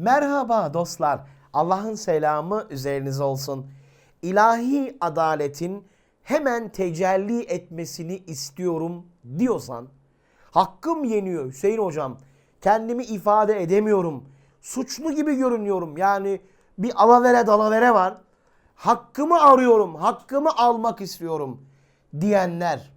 Merhaba dostlar. Allah'ın selamı üzerinize olsun. İlahi adaletin hemen tecelli etmesini istiyorum diyorsan, hakkım yeniyor Hüseyin hocam, kendimi ifade edemiyorum, suçlu gibi görünüyorum. Yani bir alavere dalavere var. Hakkımı arıyorum, hakkımı almak istiyorum diyenler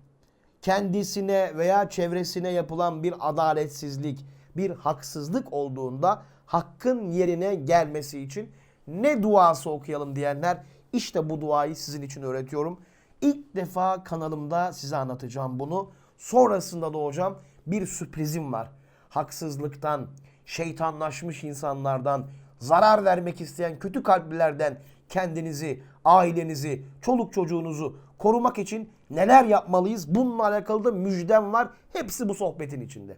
kendisine veya çevresine yapılan bir adaletsizlik, bir haksızlık olduğunda hakkın yerine gelmesi için ne duası okuyalım diyenler işte bu duayı sizin için öğretiyorum. İlk defa kanalımda size anlatacağım bunu. Sonrasında da hocam bir sürprizim var. Haksızlıktan, şeytanlaşmış insanlardan, zarar vermek isteyen kötü kalplilerden kendinizi, ailenizi, çoluk çocuğunuzu korumak için neler yapmalıyız? Bununla alakalı da müjdem var. Hepsi bu sohbetin içinde.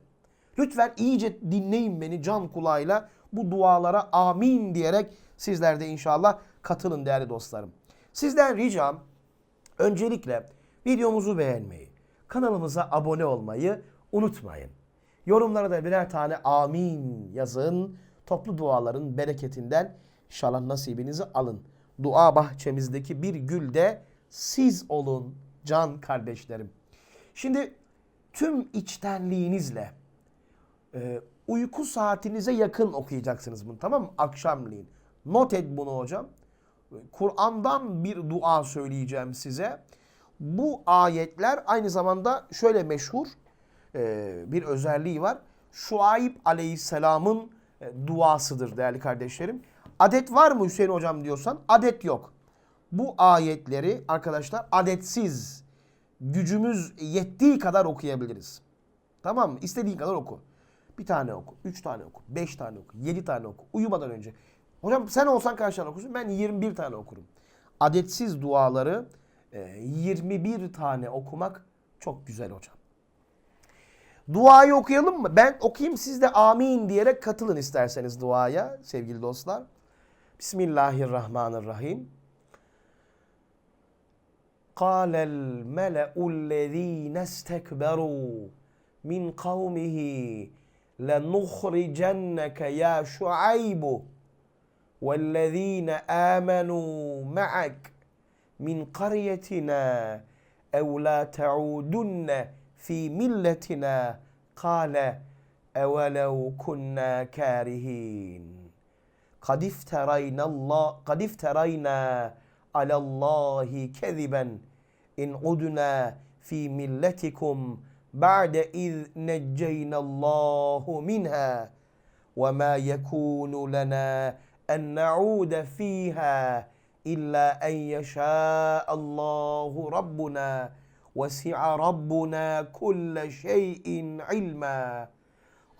Lütfen iyice dinleyin beni can kulağıyla. Bu dualara amin diyerek sizler de inşallah katılın değerli dostlarım. Sizden ricam öncelikle videomuzu beğenmeyi, kanalımıza abone olmayı unutmayın. Yorumlara da birer tane amin yazın. Toplu duaların bereketinden inşallah nasibinizi alın. Dua bahçemizdeki bir gül de siz olun can kardeşlerim. Şimdi tüm içtenliğinizle e, uyku saatinize yakın okuyacaksınız bunu tamam mı? Akşamleyin. Not et bunu hocam. Kur'an'dan bir dua söyleyeceğim size. Bu ayetler aynı zamanda şöyle meşhur e, bir özelliği var. Şuayb aleyhisselamın e, duasıdır değerli kardeşlerim. Adet var mı Hüseyin hocam diyorsan adet yok. Bu ayetleri arkadaşlar adetsiz gücümüz yettiği kadar okuyabiliriz. Tamam mı? İstediğin kadar oku. Bir tane oku, üç tane oku, beş tane oku, yedi tane oku. Uyumadan önce. Hocam sen olsan kaç tane okursun? Ben 21 tane okurum. Adetsiz duaları e, 21 tane okumak çok güzel hocam. Duayı okuyalım mı? Ben okuyayım siz de amin diyerek katılın isterseniz duaya sevgili dostlar. Bismillahirrahmanirrahim. قال الملأ الذين استكبروا من قومه لنخرجنك يا شعيب والذين آمنوا معك من قريتنا أو لا تعودن في ملتنا قال أولو كنا كارهين. قد افترينا الله قد افترينا على الله كذبا. إن عدنا في ملتكم بعد إذ نجينا الله منها وما يكون لنا أن نعود فيها إلا أن يشاء الله ربنا وسع ربنا كل شيء علما.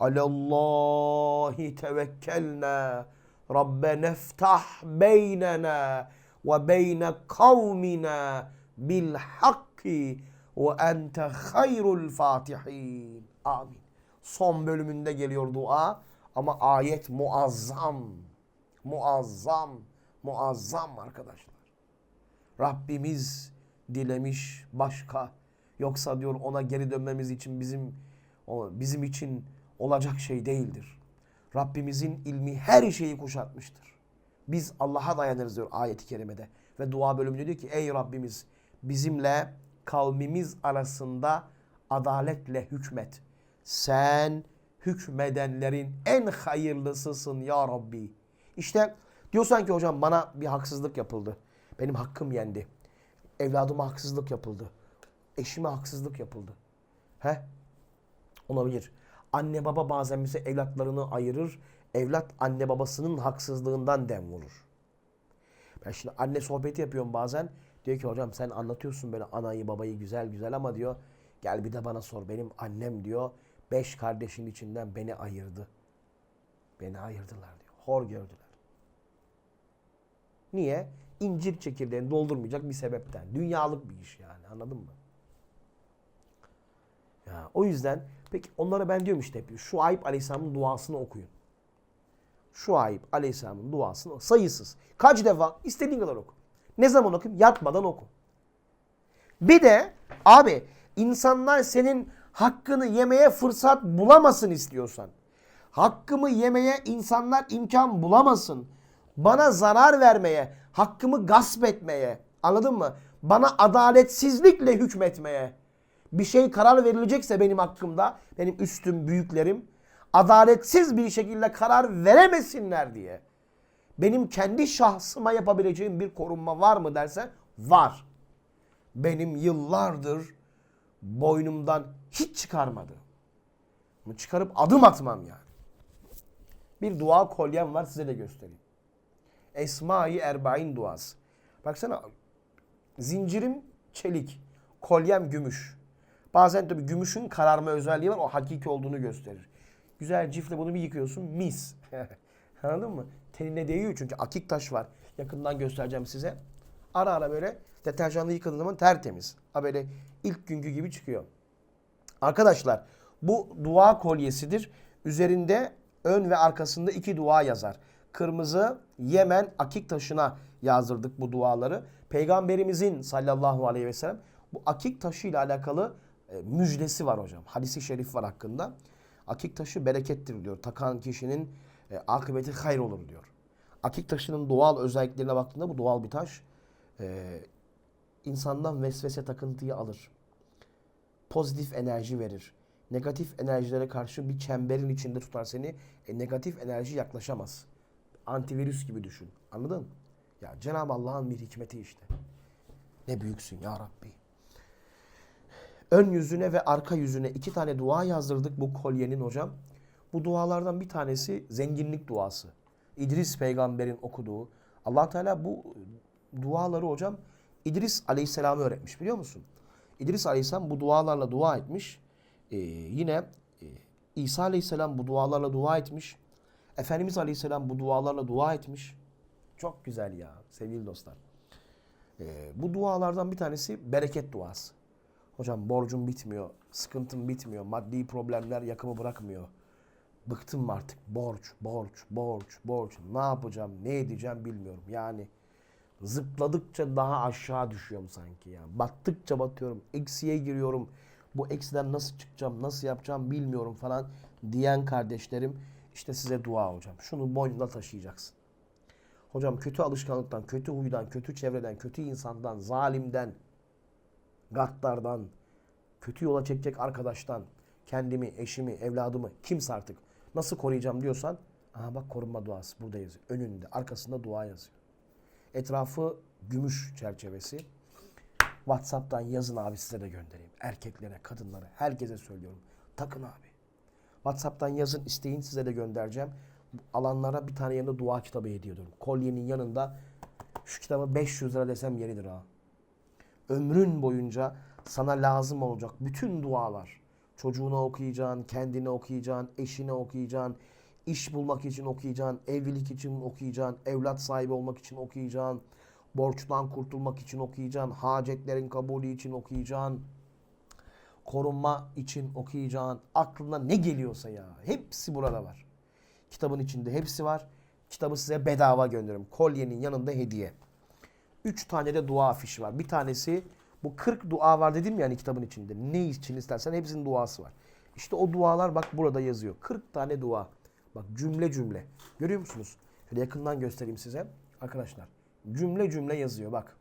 على الله توكلنا. ربنا افتح بيننا وبين قومنا بالحق Ve ente hayrul fatihin. Amin. Son bölümünde geliyor dua ama ayet muazzam. Muazzam. Muazzam arkadaşlar. Rabbimiz dilemiş başka. Yoksa diyor ona geri dönmemiz için bizim bizim için olacak şey değildir. Rabbimizin ilmi her şeyi kuşatmıştır. Biz Allah'a dayanırız diyor ayet-i kerimede. Ve dua bölümünde diyor ki ey Rabbimiz bizimle kavmimiz arasında adaletle hükmet. Sen hükmedenlerin en hayırlısısın ya Rabbi. İşte diyorsan ki hocam bana bir haksızlık yapıldı. Benim hakkım yendi. Evladıma haksızlık yapıldı. Eşime haksızlık yapıldı. He? Olabilir. Anne baba bazen mesela evlatlarını ayırır. Evlat anne babasının haksızlığından dem vurur. Ben şimdi anne sohbeti yapıyorum bazen. Diyor ki hocam sen anlatıyorsun böyle anayı babayı güzel güzel ama diyor gel bir de bana sor. Benim annem diyor beş kardeşin içinden beni ayırdı. Beni ayırdılar diyor. Hor gördüler. Niye? İncir çekirdeğini doldurmayacak bir sebepten. Dünyalık bir iş yani anladın mı? Ya, o yüzden peki onlara ben diyorum işte şu ayıp aleyhisselamın duasını okuyun. Şu ayıp aleyhisselamın duasını sayısız. Kaç defa? istediğin kadar oku. Ne zaman okuyayım? Yatmadan oku. Bir de abi insanlar senin hakkını yemeye fırsat bulamasın istiyorsan. Hakkımı yemeye insanlar imkan bulamasın. Bana zarar vermeye, hakkımı gasp etmeye, anladın mı? Bana adaletsizlikle hükmetmeye. Bir şey karar verilecekse benim hakkımda, benim üstüm, büyüklerim adaletsiz bir şekilde karar veremesinler diye. Benim kendi şahsıma yapabileceğim bir korunma var mı derse var. Benim yıllardır boynumdan hiç çıkarmadı. Bunu çıkarıp adım atmam yani. Bir dua kolyem var size de göstereyim. Esma-i Erbain duası. Baksana zincirim çelik, kolyem gümüş. Bazen tabii gümüşün kararma özelliği var o hakiki olduğunu gösterir. Güzel cifle bunu bir yıkıyorsun mis. Anladın mı? Tenine değiyor çünkü akik taş var. Yakından göstereceğim size. Ara ara böyle deterjanla yıkadığın zaman tertemiz. Ha böyle ilk günkü gibi çıkıyor. Arkadaşlar bu dua kolyesidir. Üzerinde ön ve arkasında iki dua yazar. Kırmızı Yemen akik taşına yazdırdık bu duaları. Peygamberimizin sallallahu aleyhi ve sellem bu akik taşı ile alakalı e, müjdesi var hocam. Hadisi şerif var hakkında. Akik taşı berekettir diyor. Takan kişinin e, akıbeti hayır olur diyor. Akik taşının doğal özelliklerine baktığında bu doğal bir taş. E, insandan vesvese takıntıyı alır. Pozitif enerji verir. Negatif enerjilere karşı bir çemberin içinde tutar seni. E, negatif enerji yaklaşamaz. Antivirüs gibi düşün. Anladın? Ya Cenab-ı Allah'ın bir hikmeti işte. Ne büyüksün ya Rabbi. Ön yüzüne ve arka yüzüne iki tane dua yazdırdık bu kolyenin hocam. Bu dualardan bir tanesi zenginlik duası. İdris peygamberin okuduğu. allah Teala bu duaları hocam İdris aleyhisselamı öğretmiş biliyor musun? İdris aleyhisselam bu dualarla dua etmiş. Ee, yine e, İsa aleyhisselam bu dualarla dua etmiş. Efendimiz aleyhisselam bu dualarla dua etmiş. Çok güzel ya sevgili dostlar. Ee, bu dualardan bir tanesi bereket duası. Hocam borcum bitmiyor, sıkıntım bitmiyor, maddi problemler yakımı bırakmıyor. Bıktım artık borç, borç, borç, borç. Ne yapacağım, ne edeceğim bilmiyorum. Yani zıpladıkça daha aşağı düşüyorum sanki ya. Battıkça batıyorum, eksiye giriyorum. Bu eksiden nasıl çıkacağım, nasıl yapacağım bilmiyorum falan diyen kardeşlerim işte size dua hocam. Şunu boynunda taşıyacaksın. Hocam kötü alışkanlıktan, kötü huydan, kötü çevreden, kötü insandan, zalimden, gaddardan, kötü yola çekecek arkadaştan, kendimi, eşimi, evladımı, kimse artık nasıl koruyacağım diyorsan, aha bak korunma duası burada yazıyor. Önünde, arkasında dua yazıyor. Etrafı gümüş çerçevesi. WhatsApp'tan yazın abi size de göndereyim. Erkeklere, kadınlara, herkese söylüyorum. Takın abi. WhatsApp'tan yazın isteyin size de göndereceğim. Alanlara bir tane yanında dua kitabı hediye ediyorum. Kolyenin yanında şu kitabı 500 lira desem yeridir ha. Ömrün boyunca sana lazım olacak bütün dualar. Çocuğuna okuyacaksın, kendine okuyacaksın, eşine okuyacaksın, iş bulmak için okuyacaksın, evlilik için okuyacaksın, evlat sahibi olmak için okuyacaksın, borçtan kurtulmak için okuyacaksın, hacetlerin kabulü için okuyacaksın, korunma için okuyacaksın. Aklına ne geliyorsa ya. Hepsi burada var. Kitabın içinde hepsi var. Kitabı size bedava gönderiyorum. Kolyenin yanında hediye. Üç tane de dua afişi var. Bir tanesi bu 40 dua var dedim yani kitabın içinde. Ne için istersen hepsinin duası var. İşte o dualar bak burada yazıyor. 40 tane dua. Bak cümle cümle. Görüyor musunuz? Şöyle yakından göstereyim size. Arkadaşlar cümle cümle yazıyor bak.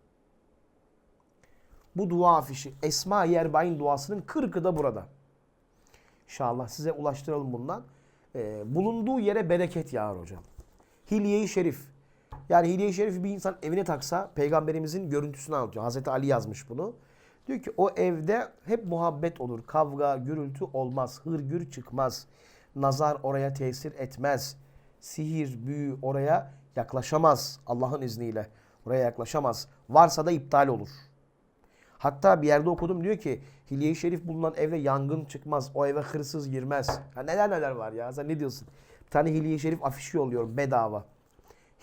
Bu dua afişi Esma Yerbain duasının 40'ı da burada. İnşallah size ulaştıralım bundan. Ee, bulunduğu yere bereket yağar hocam. Hilye-i Şerif. Yani Hilye-i Şerif bir insan evine taksa peygamberimizin görüntüsünü anlatıyor. Hazreti Ali yazmış bunu. Diyor ki o evde hep muhabbet olur. Kavga, gürültü olmaz. Hırgür çıkmaz. Nazar oraya tesir etmez. Sihir, büyü oraya yaklaşamaz. Allah'ın izniyle. Oraya yaklaşamaz. Varsa da iptal olur. Hatta bir yerde okudum diyor ki Hilye-i Şerif bulunan evde yangın çıkmaz. O eve hırsız girmez. Ha neler neler var ya. Sen ne diyorsun? Bir tane Hilye-i Şerif afişi yolluyorum bedava.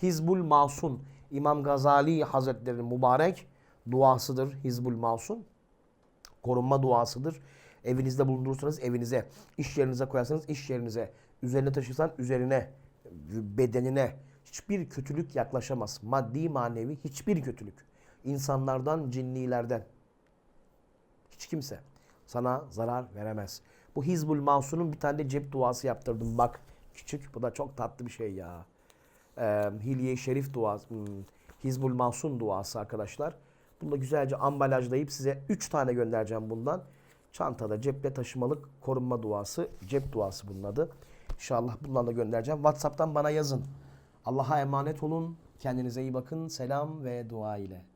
Hizbul Masun İmam Gazali Hazretleri'nin mübarek duasıdır Hizbul Masun. Korunma duasıdır. Evinizde bulundurursanız evinize, iş yerinize koyarsanız iş yerinize, üzerine taşırsan üzerine, bedenine hiçbir kötülük yaklaşamaz. Maddi manevi hiçbir kötülük. İnsanlardan, cinnilerden. Hiç kimse sana zarar veremez. Bu Hizbul Masun'un bir tane de cep duası yaptırdım. Bak Küçük. Bu da çok tatlı bir şey ya. Ee, Hilye-i Şerif duası. hmm, Hizbul Mansun duası arkadaşlar. Bunu da güzelce ambalajlayıp size 3 tane göndereceğim bundan. Çantada cepte taşımalık korunma duası. Cep duası bunun adı. İnşallah bundan da göndereceğim. Whatsapp'tan bana yazın. Allah'a emanet olun. Kendinize iyi bakın. Selam ve dua ile.